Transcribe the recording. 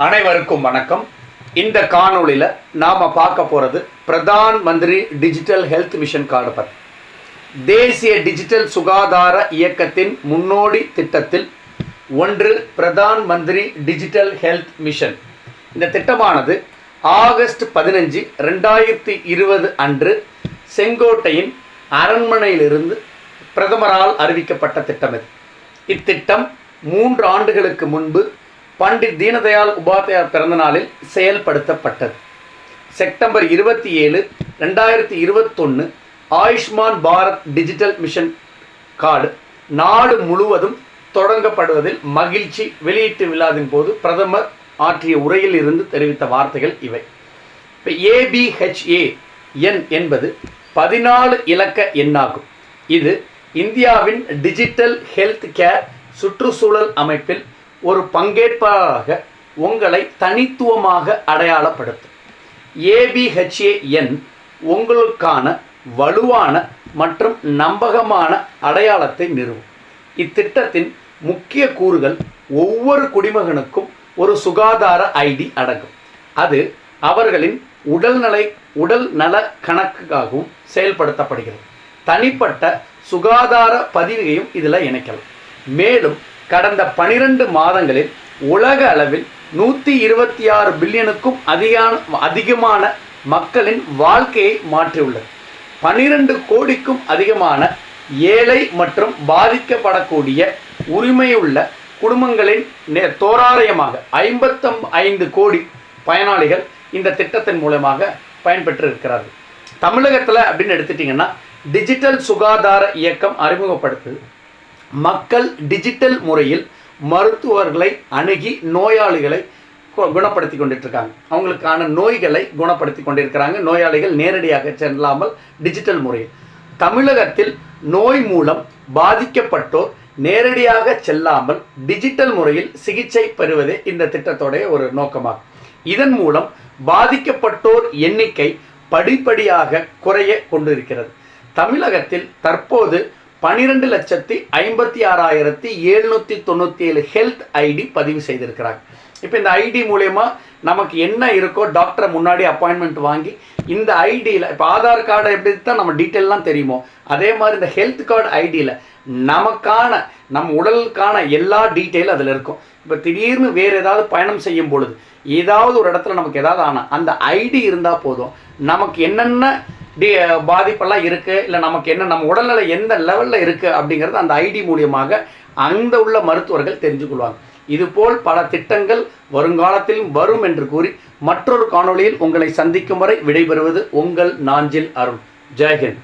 அனைவருக்கும் வணக்கம். இந்த காணொளியில் நாம் பார்க்க போகிறது Pradhan Mantri digital health mission card பற்றி தேசிய டிஜிட்டல் சுகாதார இயக்கத்தின் முன்னோடி திட்டத்தில் ஒன்று Pradhan Mantri digital health mission இந்த திட்டமானது ஆகஸ்ட் பதினஞ்சு ரெண்டாயிரத்தி இருபது அன்று செங்கோட்டையின் அரண்மனையிலிருந்து பிரதமரால் அறிவிக்கப்பட்ட திட்டம் இது இத்திட்டம் மூன்று ஆண்டுகளுக்கு முன்பு பண்டிட் தீனதயாள் உபாத்யாய் பிறந்த நாளில் செயல்படுத்தப்பட்டது. செப்டம்பர் இருபத்தி ஏழு ரெண்டாயிரத்தி இருபத்தொன்று Ayushman Bharat digital mission card நாடு முழுவதும் தொடங்கப்படுவதில் மகிழ்ச்சி. வெளியீட்டு விழாவின் போது பிரதமர் ஆற்றிய உரையில் இருந்து தெரிவித்த வார்த்தைகள் இவை. இப்போ ஏபிஹெச்ஏ எண் என்பது பதினாலு இலக்க எண்ணாகும். இது இந்தியாவின் டிஜிட்டல் ஹெல்த் கேர் சுற்றுச்சூழல் அமைப்பில் ஒரு பங்கேற்பாளராக உங்களை தனித்துவமாக அடையாளப்படுத்தும். ஏபிஹெச்ஏஎன் உங்களுக்கான வலுவான மற்றும் நம்பகமான அடையாளத்தை நிறுவும். இத்திட்டத்தின் முக்கிய கூறுகள் ஒவ்வொரு குடிமகனுக்கும் ஒரு சுகாதார ஐடி அடங்கும். அது அவர்களின் உடல்நலை உடல் நல கணக்குக்காகவும் செயல்படுத்தப்படுகிறது. தனிப்பட்ட சுகாதார பதிவையும் இதில் இணைக்கலாம். மேலும் கடந்த பனிரெண்டு மாதங்களில் உலக அளவில் நூற்றி இருபத்தி ஆறு பில்லியனுக்கும் அதிகான அதிகமான மக்களின் வாழ்க்கையை மாற்றியுள்ளது. பனிரெண்டு கோடிக்கும் அதிகமான ஏழை மற்றும் பாதிக்கப்படக்கூடிய உரிமையுள்ள குடும்பங்களின் தோராயமாக ஐம்பத்தம் ஐந்து கோடி பயனாளிகள் இந்த திட்டத்தின் மூலமாக பயன்பெற்று இருக்கிறார்கள் தமிழகத்தில் அப்படின்னு எடுத்துட்டிங்கன்னா டிஜிட்டல் சுகாதார இயக்கம் அறிமுகப்படுத்துது. மக்கள் டிஜிட்டல் முறையில் மருத்துவர்களை அணுகி நோயாளிகளை கு- குணப்படுத்தி கொண்டிருக்காங்க அவங்களுக்கான நோய்களை குணப்படுத்தி கொண்டிருக்கிறாங்க. நோயாளிகள் நேரடியாக செல்லாமல் டிஜிட்டல் முறையில். தமிழகத்தில் நோய் மூலம் பாதிக்கப்பட்டோர் நேரடியாக செல்லாமல் டிஜிட்டல் முறையில் சிகிச்சை பெறுவதே இந்த திட்டத்தோடைய ஒரு நோக்கமாகும். இதன் மூலம் பாதிக்கப்பட்டோர் எண்ணிக்கை படிப்படியாக குறைய கொண்டிருக்கிறது. தமிழகத்தில் தற்போது பனிரெண்டு லட்சத்தி ஐம்பத்தி ஆறாயிரத்தி எழுநூற்றி தொண்ணூற்றி ஏழு ஹெல்த் ஐடி பதிவு செய்திருக்கிறாங்க இப்போ இந்த ஐடி மூலயமா நமக்கு என்ன இருக்கோ டாக்டரை முன்னாடி அப்பாயின்மெண்ட் வாங்கி இந்த ஐடியில் இப்போ ஆதார் கார்டை எப்படி தான் நம்ம டீட்டெயிலாம் தெரியுமோ அதே மாதிரி இந்த ஹெல்த் கார்டு ஐடியில் நமக்கான நம் உடலுக்கான எல்லா டீட்டெயில் அதில் இருக்கும். இப்போ திடீர்னு வேறு ஏதாவது பயணம் செய்யும் பொழுது ஏதாவது ஒரு இடத்துல நமக்கு ஏதாவது ஆனால் அந்த ஐடி இருந்தால் போதும். நமக்கு என்னென்ன டி பாதிப்பெல்லாம் இருக்குது இல்லை நமக்கு என்ன நம்ம உடல்நிலை எந்த லெவலில் இருக்குது அப்படிங்கிறது அந்த ஐடி மூலியமாக அங்கே உள்ள மருத்துவர்கள் தெரிஞ்சு கொள்வாங்க. இதுபோல் பல திட்டங்கள் வருங்காலத்திலும் வரும் என்று கூறி மற்றொரு காணொளியில் உங்களை சந்திக்கும் வரை விடைபெறுவது உங்கள் நாஞ்சில் அருண். ஜெயஹிந்த்